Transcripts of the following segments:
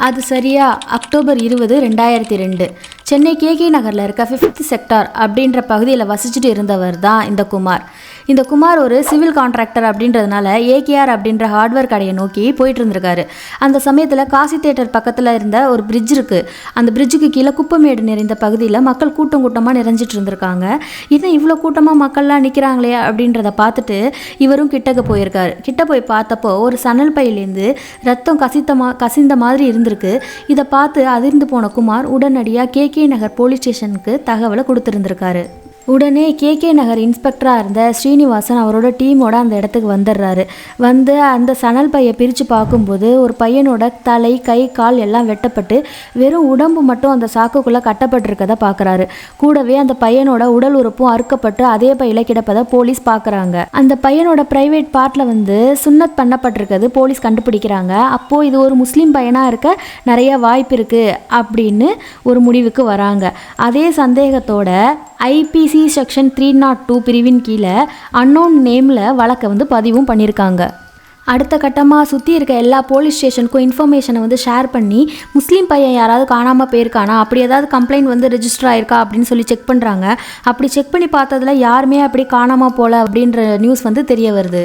அது சரியா அக்டோபர் இருபது ரெண்டாயிரத்தி ரெண்டு. சென்னை கேகே நகரில் இருக்க ஃபிஃப்த் செக்டார் அப்படின்ற பகுதியில் வசிச்சுட்டு இருந்தவர் தான் இந்த குமார். இந்த குமார் ஒரு சிவில் கான்ட்ராக்டர் அப்படின்றதுனால ஏகேஆர் அப்படின்ற ஹார்ட்வேர் கடையை நோக்கி போயிட்டு இருந்திருக்காரு. அந்த சமயத்தில் காசி தேட்டர் பக்கத்தில் இருந்த ஒரு பிரிட்ஜ் இருக்குது அந்த பிரிட்ஜுக்கு கீழே குப்பமேடு நிறைந்த பகுதியில் மக்கள் கூட்டம் கூட்டமாக நிறைஞ்சிட்டு இருந்திருக்காங்க. இன்னும் இவ்வளோ கூட்டமாக மக்கள்லாம் நிற்கிறாங்களே அப்படின்றத பார்த்துட்டு இவரும் கிட்டக்க போயிருக்காரு. கிட்ட போய் பார்த்தப்போ ஒரு சணல் பையிலேருந்து ரத்தம் கசித்த மா கசிந்த மாதிரி இருந்திருக்கு. இதை பார்த்து அதிர்ந்து போன குமார் உடனடியாக கே கே நகர் போலீஸ் ஸ்டேஷனுக்கு தகவலை கொடுத்துருந்துருக்காரு. உடனே கே கே நகர் இன்ஸ்பெக்டராக இருந்த ஸ்ரீனிவாசன் அவரோட டீமோட அந்த இடத்துக்கு வந்துடுறாரு. வந்து அந்த சணல் பையை பிரித்து பார்க்கும்போது ஒரு பையனோட தலை கை கால் எல்லாம் வெட்டப்பட்டு வெறும் உடம்பு மட்டும் அந்த சாக்குக்குள்ளே கட்டப்பட்டிருக்கதை பார்க்குறாரு. கூடவே அந்த பையனோட உடல் உறுப்பும் அறுக்கப்பட்டு அதே பையில கிடப்பதை போலீஸ் பார்க்குறாங்க. அந்த பையனோட ப்ரைவேட் பார்ட்டில் வந்து சுண்ணத் பண்ணப்பட்டிருக்கிறது போலீஸ் கண்டுபிடிக்கிறாங்க. அப்போது இது ஒரு முஸ்லீம் பையனாக இருக்க நிறைய வாய்ப்பு இருக்குது அப்படின்னு ஒரு முடிவுக்கு வராங்க. அதே சந்தேகத்தோட IPC section three nought two பிரிவின் கீழே அன்னோன் நேமில் வழக்கை வந்து பதிவும் பண்ணியிருக்காங்க அடுத்த கட்டமாக சுற்றி இருக்க எல்லா போலீஸ் ஸ்டேஷனுக்கும் இன்ஃபர்மேஷனை வந்து ஷேர் பண்ணி முஸ்லீம் பையன் யாராவது காணாமல் போயிருக்கானா அப்படி ஏதாவது கம்ப்ளைண்ட் வந்து ரிஜிஸ்டர் ஆயிருக்கா அப்படின்னு சொல்லி செக் பண்ணுறாங்க அப்படி செக் பண்ணி பார்த்ததுல யாருமே அப்படி காணாமல் போகல அப்படின்ற நியூஸ் வந்து தெரிய வருது.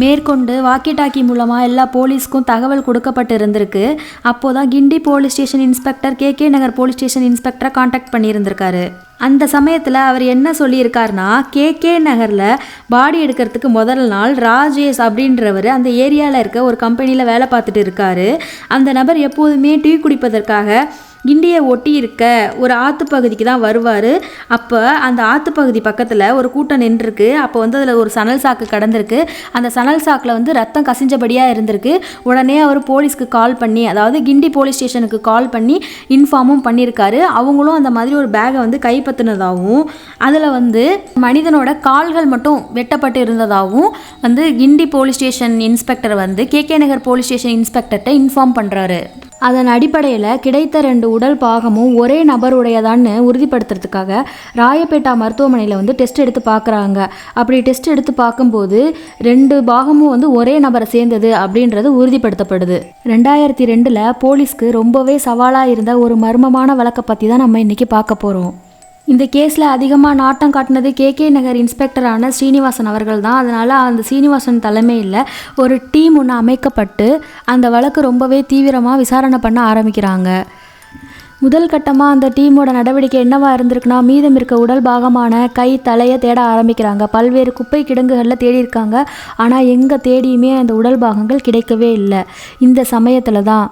மேற்கொண்டு வாக்கி டாக்கி மூலமாக எல்லா போலீஸ்க்கும் தகவல் கொடுக்கப்பட்டு இருந்திருக்கு அப்போ தான் Guindy police station inspector K K Nagar police station இன்ஸ்பெக்டரை contact பண்ணியிருந்திருக்காரு. அந்த சமயத்தில் அவர் என்ன சொல்லியிருக்காருனா கே கே நகரில் பாடி எடுக்கிறதுக்கு முதல் நாள் ராஜேஷ் அப்படின்றவர் அந்த ஏரியாவில் இருக்க ஒரு கம்பெனியில் வேலை பார்த்துட்டு இருக்காரு. அந்த நபர் எப்போதுமே டீ குடிப்பதற்காக கிண்டியை ஒட்டி இருக்க ஒரு ஆற்று பகுதிக்கு தான் வருவார். அப்போ அந்த ஆற்று பகுதி பக்கத்தில் ஒரு கூட்டம் நின்றுருக்கு. அப்போ வந்து அதில் ஒரு சணல் சாக்கு கடந்திருக்கு. அந்த சணல் சாக்கில் வந்து ரத்தம் கசிஞ்சபடியாக இருந்திருக்கு. உடனே அவர் போலீஸ்க்கு கால் பண்ணி அதாவது கிண்டி போலீஸ் ஸ்டேஷனுக்கு கால் பண்ணி இன்ஃபார்மும் பண்ணியிருக்காரு. அவங்களும் அந்த மாதிரி ஒரு பேகை வந்து கைப்பற்றினதாகவும் அதில் வந்து மனிதனோட கால்கள் மட்டும் வெட்டப்பட்டு இருந்ததாகவும் வந்து கிண்டி போலீஸ் ஸ்டேஷன் இன்ஸ்பெக்டர் வந்து K K Nagar police station இன்ஸ்பெக்டர்கிட்ட inform பண்ணுறாரு அதன் அடிப்படையில் கிடைத்த ரெண்டு உடல் பாகமும் ஒரே நபருடையதான்னு உறுதிப்படுத்துறதுக்காக ராயப்பேட்டா மருத்துவமனையில் வந்து டெஸ்ட் எடுத்து பார்க்குறாங்க அப்படி டெஸ்ட் எடுத்து பார்க்கும்போது ரெண்டு பாகமும் வந்து ஒரே நபரை சேர்ந்தது அப்படின்றது உறுதிப்படுத்தப்படுது. ரெண்டாயிரத்தி ரெண்டில் போலீஸ்க்கு ரொம்பவே சவாலாக இருந்த ஒரு மர்மமான வழக்கை பற்றி தான் நம்ம இன்றைக்கி பார்க்க போகிறோம் இந்த கேஸில் அதிகமாக நாட்டம் காட்டினது கே கே நகர் இன்ஸ்பெக்டரான ஸ்ரீனிவாசன் அவர்கள் தான் அதனால் அந்த ஸ்ரீனிவாசன் தலைமையில் ஒரு டீம் ஒன்று அமைக்கப்பட்டு அந்த வழக்கு ரொம்பவே தீவிரமாக விசாரணை பண்ண ஆரம்பிக்கிறாங்க. முதல் கட்டமாக அந்த டீமோட நடவடிக்கை என்னவா இருந்திருக்குன்னா மீதம் இருக்க உடல் பாகமான கை தலையை தேட ஆரம்பிக்கிறாங்க. பல்வேறு குப்பை கிடங்குகளில் தேடி இருக்காங்க. ஆனால் எங்கே தேடியுமே அந்த உடல் பாகங்கள் கிடைக்கவே இல்லை. இந்த சமயத்தில் தான்.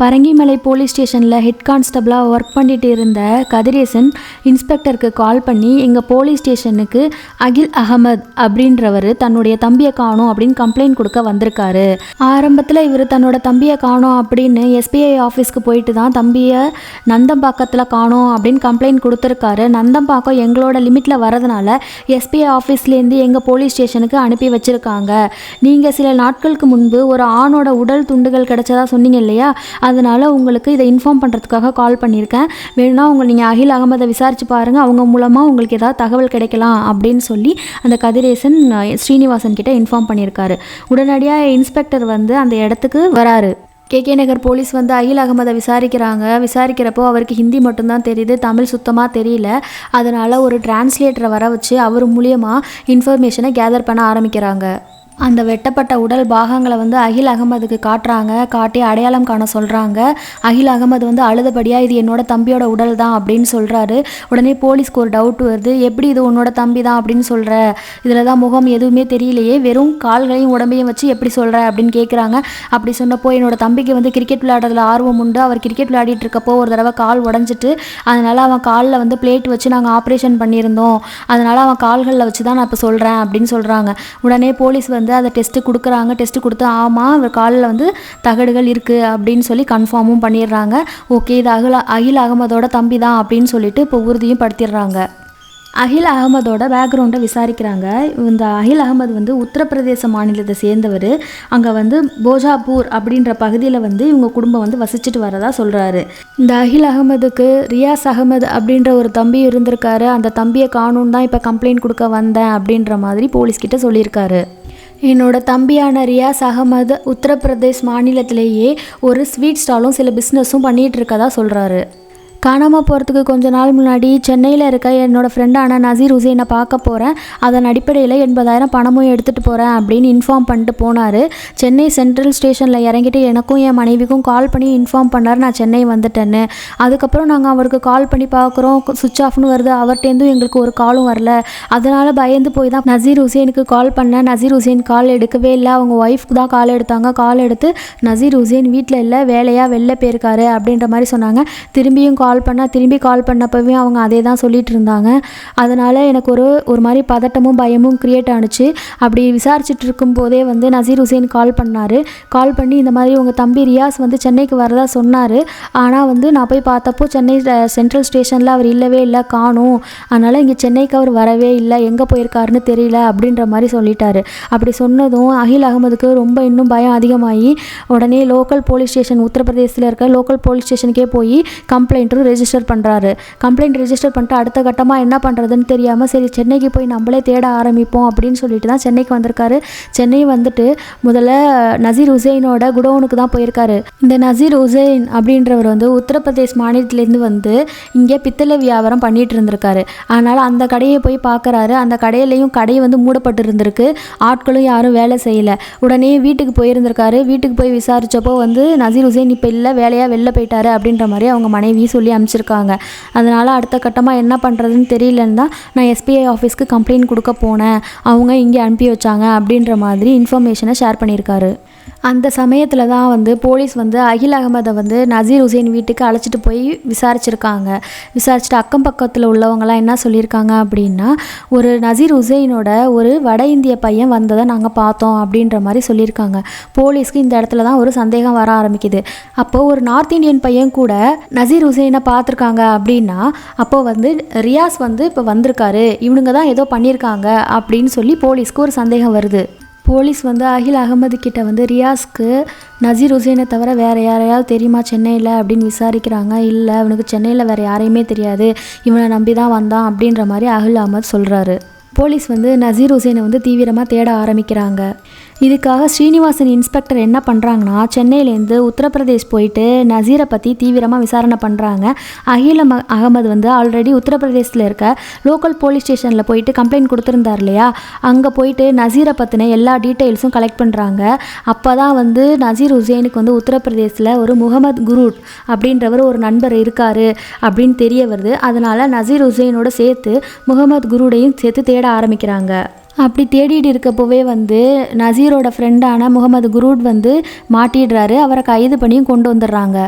பரங்கிமலை போலீஸ் ஸ்டேஷனில் ஹெட் கான்ஸ்டபிளாக ஒர்க் பண்ணிட்டு இருந்த கதிரேசன் இன்ஸ்பெக்டருக்கு கால் பண்ணி எங்கள் போலீஸ் ஸ்டேஷனுக்கு அகில் அகமது அப்படின்றவர் தன்னுடைய தம்பியை காணோம் அப்படின்னு கம்ப்ளைண்ட் கொடுக்க வந்திருக்காரு. ஆரம்பத்தில் இவர் தன்னோட தம்பியை காணோம் அப்படின்னு எஸ்பிஐ ஆஃபீஸ்க்கு போயிட்டு தான் தம்பியை நந்தம்பாக்கத்தில் காணோம் அப்படின்னு கம்ப்ளைண்ட் கொடுத்துருக்காரு. நந்தம்பாக்கம் எங்களோட லிமிட்டில் வரதுனால எஸ்பிஐ ஆஃபீஸ்லேருந்து எங்கள் போலீஸ் ஸ்டேஷனுக்கு அனுப்பி வச்சுருக்காங்க. நீங்கள் சில நாட்களுக்கு முன்பு ஒரு ஆணோட உடல் துண்டுகள் கிடைச்சதா சொன்னீங்க இல்லையா? அதனால் உங்களுக்கு இதை இன்ஃபார்ம் பண்ணுறதுக்காக கால் பண்ணியிருக்கேன். வேணும்னா உங்கள் நீங்கள் அகில் அகமதை விசாரித்து பாருங்கள் அவங்க மூலமாக உங்களுக்கு ஏதாவது தகவல் கிடைக்கலாம் அப்படின்னு சொல்லி அந்த கதிரேசன் ஸ்ரீனிவாசன் கிட்டே இன்ஃபார்ம் பண்ணியிருக்காரு. உடனடியாக இன்ஸ்பெக்டர் வந்து அந்த இடத்துக்கு வராரு. கே. கே. நகர் போலீஸ் வந்து அகில் அகமதை விசாரிக்கிறாங்க. விசாரிக்கிறப்போ அவருக்கு ஹிந்தி மட்டும்தான் தெரியுது தமிழ் சுத்தமாக தெரியல. அதனால் ஒரு டிரான்ஸ்லேட்டரை வர வச்சு அவர் மூலியமாக இன்ஃபர்மேஷனை கேதர் பண்ண ஆரம்பிக்கிறாங்க. அந்த வெட்டப்பட்ட உடல் பாகங்களை வந்து அகில் அகமதுக்கு காட்டுறாங்க காட்டி அடையாளம் காண சொல்கிறாங்க அகில் அகமது வந்து அழுதபடியாக இது என்னோட தம்பியோட உடல் தான் அப்படின்னு சொல்கிறாரு உடனே போலீஸ்க்கு ஒரு டவுட் வருது. எப்படி இது உன்னோட தம்பி தான்? அப்படின்னு சொல்கிற இதில் தான் முகம் எதுவுமே தெரியலையே. வெறும் கால்களையும் உடம்பையும் வச்சு எப்படி சொல்கிற அப்படின்னு கேட்குறாங்க அப்படி சொன்னப்போ என்னோட தம்பிக்கு வந்து கிரிக்கெட் விளையாடுறதுல ஆர்வம் உண்டு. அவர் கிரிக்கெட் விளையாடிட்டு இருக்கப்போ ஒரு தடவை கால் உடஞ்சிட்டு அதனால் அவன் காலில் வந்து பிளேட் வச்சு நாங்கள் ஆப்ரேஷன் பண்ணியிருந்தோம். அதனால் அவன் கால்களில் வச்சு தான் நான் இப்போ சொல்கிறேன் அப்படின்னு சொல்கிறாங்க உடனே போலீஸ் வந்து அதை டெஸ்ட்டு கொடுக்குறாங்க டெஸ்ட்டு கொடுத்து ஆமாம் அவர் காலில் வந்து தகடுகள் இருக்குது அப்படின்னு சொல்லி கன்ஃபார்மும் பண்ணிடுறாங்க. ஓகே இது அகில அகில் அகமதோட தம்பி தான் அப்படின்னு சொல்லிட்டு இப்போ உறுதியும் படுத்திடுறாங்க. அகில் அகமதோட பேக்ரவுண்டை விசாரிக்கிறாங்க. இந்த அகில் அகமது வந்து உத்தரப்பிரதேச மாநிலத்தை சேர்ந்தவர். அங்கே வந்து போஜாப்பூர் அப்படின்ற பகுதியில் வந்து இவங்க குடும்பம் வந்து வசிச்சுட்டு வரதா சொல்கிறாரு இந்த அகில் அகமதுக்கு ரியாஸ் அகமது அப்படின்ற ஒரு தம்பி இருந்திருக்காரு. அந்த தம்பியை காணும் தான் இப்போ கம்ப்ளைண்ட் கொடுக்க வந்தேன் அப்படின்ற மாதிரி போலீஸ்கிட்ட சொல்லியிருக்காரு. என்னோட தம்பியான ரியாஸ் அகமது உத்தரப்பிரதேஷ் மாநிலத்திலேயே ஒரு ஸ்வீட் ஸ்டாலும் சில பிஸ்னஸும் பண்ணிகிட்டு இருக்கதா சொல்கிறாரு காணாமல் போகிறதுக்கு கொஞ்ச நாள் முன்னாடி சென்னையில் இருக்க என்னோடய ஃப்ரெண்டான நசீர் ஹுசைனை பார்க்க போகிறேன் அதன் அடிப்படையில் எண்பதாயிரம் பணமும் எடுத்துகிட்டு போகிறேன் அப்படின்னு இன்ஃபார்ம் பண்ணிட்டு போனார். சென்னை சென்ட்ரல் ஸ்டேஷனில் இறங்கிட்டு எனக்கும் என் மனைவிக்கும் கால் பண்ணி இன்ஃபார்ம் பண்ணார். நான் சென்னை வந்துட்டேன்னு. அதுக்கப்புறம் நாங்கள் அவருக்கு கால் பண்ணி பார்க்குறோம். சுவிச் ஆஃப்னு வருது. அவர்கிட்டேருந்தும் எங்களுக்கு ஒரு காலும் வரல. அதனால் பயந்து போய் தான் நசீர் ஹுசேனுக்கு கால் பண்ணேன். நசீர் ஹுசேன் கால் எடுக்கவே இல்லை. அவங்க ஒய்ஃப்க்கு தான் கால் எடுத்தாங்க. கால் எடுத்து நசீர் ஹுசேன் வீட்டில் இல்லை. வேலையாக வெளில போயிருக்காரு அப்படின்ற மாதிரி சொன்னாங்க. திரும்பியும் கால் கால் பண்ணால் திரும்பி கால் பண்ணப்பவே அவங்க அதே தான் சொல்லிட்டு இருந்தாங்க அதனால் எனக்கு ஒரு ஒரு மாதிரி பதட்டமும் பயமும் க்ரியேட் ஆனுச்சு. அப்படி விசாரிச்சுட்டு இருக்கும்போதே வந்து நசீர் ஹுசேன் கால் பண்ணார். கால் பண்ணி இந்த மாதிரி உங்கள் தம்பி ரியாஸ் வந்து சென்னைக்கு வரதா சொன்னார். ஆனால் வந்து நான் போய் பார்த்தப்போ சென்னை சென்ட்ரல் ஸ்டேஷனில் அவர் இல்லவே இல்லை காணும். அதனால் இங்கே சென்னைக்கு அவர் வரவே இல்லை எங்கே போயிருக்காருன்னு தெரியல அப்படின்ற மாதிரி சொல்லிட்டாரு. அப்படி சொன்னதும் அகில் அகமதுக்கு ரொம்ப இன்னும் பயம் அதிகமாகி உடனே லோக்கல் போலீஸ் ஸ்டேஷன் உத்தரப்பிரதேசத்தில் இருக்க லோக்கல் போலீஸ் ஸ்டேஷனுக்கே போய் கம்ப்ளைண்ட்டும் ரெஜிஸ்டர் பண்ணுறாரு கம்ப்ளைண்ட் ரெஜிஸ்டர் பண்ணிட்டு அடுத்த கட்டமாக என்ன பண்ணுறதுன்னு தெரியாமல் சரி சென்னைக்கு போய் நம்மளே தேட ஆரம்பிப்போம் அப்படின்னு சொல்லிட்டு தான் சென்னைக்கு வந்திருக்காரு. சென்னை வந்துட்டு முதல்ல நசீர் உசைனோட குடோனுக்கு தான் போயிருக்காரு. இந்த நசீர் உசைன் அப்படின்றவர் வந்து உத்தரப்பிரதேஷ் மாநிலத்திலேருந்து வந்து இங்கே பித்தளை வியாபாரம் பண்ணிட்டு இருந்திருக்காரு. அதனால் அந்த கடையை போய் பார்க்குறாரு. அந்த கடையிலையும் கடை வந்து மூடப்பட்டு இருந்திருக்கு. ஆட்களும் யாரும் வேலை செய்யலை. உடனே வீட்டுக்கு போயிருந்திருக்காரு. வீட்டுக்கு போய் விசாரிச்சப்போ வந்து நசீர் உசைன் இப்போ இல்லை வேலையாக வெளில போயிட்டாரு அப்படின்ற மாதிரி அவங்க மனைவி சொல்லி அனுப்பிச்சிருக்காங்க அதனால் அடுத்த கட்டமாக என்ன பண்ணுறதுன்னு தெரியலன்னு தான் நான் எஸ்பிஐ ஆஃபீஸ்க்கு கம்ப்ளைண்ட் கொடுக்க போனேன். அவங்க இங்கே அனுப்பி வச்சாங்க அப்படின்ற மாதிரி இன்ஃபர்மேஷனை ஷேர் பண்ணியிருக்காரு. அந்த சமயத்தில் தான் வந்து போலீஸ் வந்து அகில் அகமதை வந்து நசீர் ஹுசைன் வீட்டுக்கு அழைச்சிட்டு போய் விசாரிச்சிருக்காங்க. விசாரிச்சுட்டு அக்கம் பக்கத்தில் உள்ளவங்கலாம் என்ன சொல்லியிருக்காங்க அப்படின்னா ஒரு நசீர் ஹுசைனோட ஒரு வட இந்திய பையன் வந்ததை நாங்கள் பார்த்தோம் அப்படின்ற மாதிரி சொல்லியிருக்காங்க. போலீஸ்க்கு இந்த இடத்துல தான் ஒரு சந்தேகம் வர ஆரம்பிக்குது. அப்போது ஒரு நார்த் இந்தியன் பையன் கூட நசீர் ஹுசைனை பார்த்துருக்காங்க அப்படின்னா அப்போது வந்து ரியாஸ் வந்து இப்போ வந்திருக்காரு. இவனுங்க தான் ஏதோ பண்ணியிருக்காங்க அப்படின்னு சொல்லி போலீஸ்க்கு ஒரு சந்தேகம் வருது. போலீஸ் வந்து அகில் அகமது கிட்ட வந்து ரியாஸ்க்கு நசீர் ஹுசேனை தவிர வேறு யாரையாவது தெரியுமா? சென்னையில் அப்படின்னு விசாரிக்கிறாங்க. இல்லை அவனுக்கு சென்னையில் வேறு யாரையுமே தெரியாது. இவனை நம்பி தான் வந்தான் அப்படின்ற மாதிரி அகில் அகமது சொல்கிறாரு போலீஸ் வந்து நசீர் ஹுசேனை வந்து தீவிரமாக தேட ஆரம்பிக்கிறாங்க. இதுக்காக ஸ்ரீனிவாசன் இன்ஸ்பெக்டர் என்ன பண்ணுறாங்கன்னா சென்னையிலேருந்து உத்தரப்பிரதேஷ் போயிட்டு நசீரை பற்றி தீவிரமாக விசாரணை பண்ணுறாங்க அகில அகமது வந்து ஆல்ரெடி உத்தரப்பிரதேசத்தில் இருக்க லோக்கல் போலீஸ் ஸ்டேஷனில் போயிட்டு கம்ப்ளைண்ட் கொடுத்துருந்தார் இல்லையா? அங்கே போயிட்டு நசீரை பற்றின எல்லா டீட்டெயில்ஸும் கலெக்ட் பண்ணுறாங்க அப்போ தான் வந்து நசீர் ஹுசைனுக்கு வந்து உத்தரப்பிரதேசில் ஒரு முகமது குரூட் அப்படின்றவர் ஒரு நண்பர் இருக்கார் அப்படின்னு தெரிய வருது. அதனால் நசீர் ஹுசைனோட சேர்த்து முகமது குருடையும் சேர்த்து தேட ஆரம்பிக்கிறாங்க. அப்படி தேடிட்டு இருக்கப்போவே வந்து நசீரோட ஃப்ரெண்டான முகமது குரூட் வந்து மாட்டிடுறாரு. அவரை கைது பண்ணியும் கொண்டு வந்துடுறாங்க.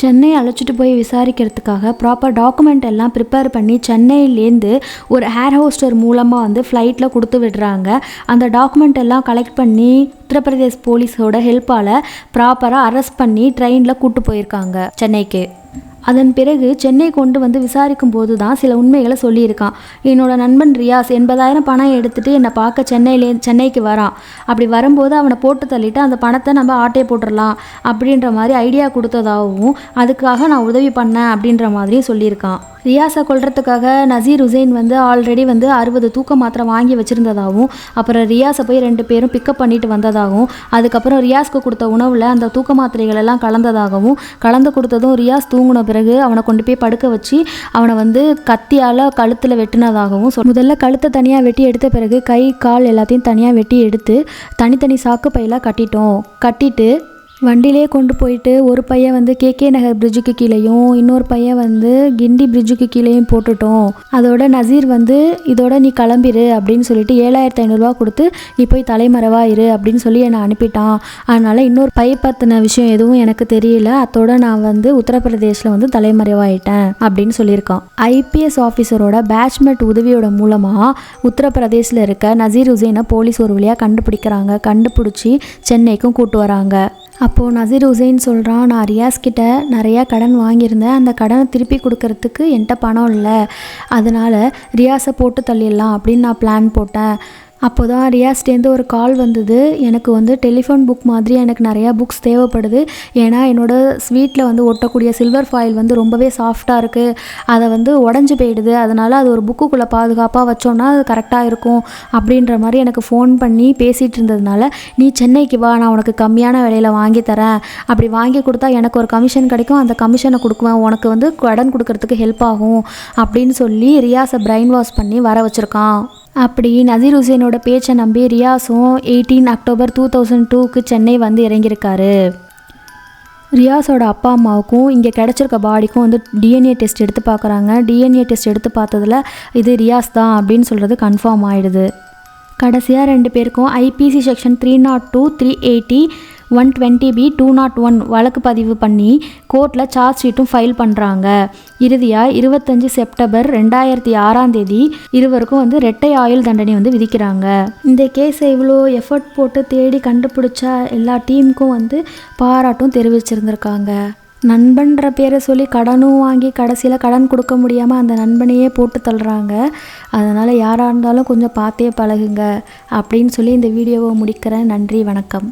சென்னை அழைச்சிட்டு போய் விசாரிக்கிறதுக்காக ப்ராப்பர் டாக்குமெண்ட் எல்லாம் ப்ரிப்பேர் பண்ணி சென்னையிலேருந்து ஒரு ஏர் ஹோஸ்டர் மூலமாக வந்து ஃப்ளைட்டில் கொடுத்து விடுறாங்க. அந்த டாக்குமெண்ட் எல்லாம் கலெக்ட் பண்ணி உத்தரப்பிரதேஷ் போலீஸோட ஹெல்ப்பால் ப்ராப்பராக அரெஸ்ட் பண்ணி ட்ரெயினில் கூட்டு போயிருக்காங்க சென்னைக்கு. அதன் பிறகு சென்னை கொண்டு வந்து விசாரிக்கும் போது தான் சில உண்மைகளை சொல்லியிருக்கான். என்னோட நண்பன் ரியாஸ் எண்பதாயிரம் பணம் எடுத்துட்டு என்னை பார்க்க சென்னையிலே சென்னைக்கு வரான். அப்படி வரும்போது அவனை போட்டு தள்ளிட்டு அந்த பணத்தை நம்ம ஆட்டே போட்டுடலாம் அப்படின்ற மாதிரி ஐடியா கொடுத்ததாகவும் அதுக்காக நான் உதவி பண்ணேன் அப்படின்ற மாதிரியும் சொல்லியிருக்கான். ரியாஸை கொள்றதுக்காக நசீர் ஹுசைன் வந்து ஆல்ரெடி வந்து அறுபது தூக்க மாத்திரை வாங்கி வச்சுருந்ததாகவும் அப்புறம் ரியாஸை போய் ரெண்டு பேரும் பிக்கப் பண்ணிட்டு வந்ததாகவும் அதுக்கப்புறம் ரியாஸ்க்கு கொடுத்த உணவில் அந்த தூக்க மாத்திரைகள் எல்லாம் கலந்ததாகவும் கலந்து கொடுத்ததும் ரியாஸ் தூங்கின பிறகு அவனை கொண்டு போய் படுக்க வச்சு அவனை வந்து கத்தியால் கழுத்தில் வெட்டினதாகவும் சொல் முதல்ல கழுத்தை தனியாக வெட்டி எடுத்த பிறகு கை கால் எல்லாத்தையும் தனியாக வெட்டி எடுத்து தனித்தனி சாக்கு பையில் கட்டிட்டோம். கட்டிட்டு வண்டியிலே கொண்டு போயிட்டு ஒரு பையன் வந்து கேகே நகர் பிரிட்ஜுக்கு கீழேயும் இன்னொரு பையன் வந்து கிண்டி பிரிட்ஜுக்கு கீழேயும் போட்டுட்டோம். அதோட நசீர் வந்து இதோட நீ கிளம்பிரு அப்படின்னு சொல்லிட்டு ஏழாயிரத்தி ஐநூறுரூவா கொடுத்து நீ போய் தலைமறைவா இரு அப்படின்னு சொல்லி என்னை அனுப்பிட்டான். அதனால் இன்னொரு பை பற்றின விஷயம் எதுவும் எனக்கு தெரியல. அதோட நான் வந்து உத்தரப்பிரதேசில் வந்து தலைமறைவாயிட்டேன் அப்படின்னு சொல்லியிருக்கான். ஐபிஎஸ் ஆஃபீஸரோட பேட்ச்மெட் உதவியோட மூலமாக உத்தரப்பிரதேசில் இருக்க நசீர் ஹுசைனை போலீஸ் ஒரு வழியாக கண்டுபிடிக்கிறாங்க. கண்டுபிடிச்சி சென்னைக்கும் கூட்டு வராங்க. அப்போது நசீர் ஹுசைன் சொல்கிறான் நான் ரியாஸ் கிட்ட நிறையா கடன் வாங்கியிருந்தேன். அந்த கடனை திருப்பி கொடுக்கறதுக்கு என்கிட்ட பணம் இல்லை. அதனால் ரியாஸை போட்டு தள்ளிடலாம் அப்படின்னு நான் பிளான் போட்டேன். அப்போ தான் ரியாஸ்டேருந்து ஒரு கால் வந்தது. எனக்கு வந்து டெலிஃபோன் புக் மாதிரி எனக்கு நிறையா புக்ஸ் தேவைப்படுது. ஏன்னா என்னோடய ஸ்வீட்டில் வந்து ஒட்டக்கூடிய சில்வர் ஃபாயில் வந்து ரொம்பவே சாஃப்டாக இருக்குது அதை வந்து உடஞ்சி போயிடுது. அதனால் அது ஒரு புக்குக்குள்ளே பாதுகாப்பாக வச்சோன்னா அது கரெக்டாக இருக்கும் அப்படின்ற மாதிரி எனக்கு ஃபோன் பண்ணி பேசிகிட்டு இருந்ததுனால நீ சென்னைக்கு வா நான் உனக்கு கம்மியான விலையில் வாங்கி தரேன். அப்படி வாங்கி கொடுத்தா எனக்கு ஒரு கமிஷன் கிடைக்கும். அந்த கமிஷனை கொடுக்குவேன். உனக்கு வந்து கடன் கொடுக்கறதுக்கு ஹெல்ப் ஆகும் அப்படின்னு சொல்லி ரியாஸை பிரைன் வாஷ் பண்ணி வர வச்சுருக்கான். அப்படி நசீர் ஹுசேனோட பேச்சை நம்பி ரியாஸும் எயிட்டீன் அக்டோபர் டூ தௌசண்ட் டூக்கு சென்னை வந்து இறங்கியிருக்காரு. ரியாஸோட அப்பா அம்மாவுக்கும் இங்கே கிடச்சிருக்க பாடிக்கும் வந்து டிஎன்ஏ டெஸ்ட் எடுத்து பார்க்குறாங்க. டிஎன்ஏ டெஸ்ட் எடுத்து பார்த்ததுல இது ரியாஸ் தான் அப்படின்னு சொல்கிறது கன்ஃபார்ம் ஆகிடுது கடைசியாக ரெண்டு பேருக்கும் IPC section three nought two three eighty one twenty B two nought one வழக்கு பதிவு பண்ணி கோர்ட்டில் சார்ஜ் ஷீட்டும் ஃபைல் பண்ணுறாங்க இறுதியாக இருபத்தஞ்சு செப்டம்பர் ரெண்டாயிரத்தி ஆறாம் தேதி இருவருக்கும் வந்து ரெட்டை ஆயுள் தண்டனை வந்து விதிக்கிறாங்க. இந்த கேஸை இவ்வளோ எஃபர்ட் போட்டு தேடி கண்டுபிடிச்ச எல்லா டீமுக்கும் வந்து பாராட்டும் தெரிவிச்சிருந்திருக்காங்க. நண்பன்ற பேரை சொல்லி கடனும் வாங்கி கடைசியில் கடன் கொடுக்க முடியாமல் அந்த நண்பனையே போட்டு தள்ளுறாங்க. அதனால் யாராக இருந்தாலும் கொஞ்சம் பார்த்தே பழகுங்க. அப்படின்னு சொல்லி இந்த வீடியோவை முடிக்கிறேன். நன்றி வணக்கம்.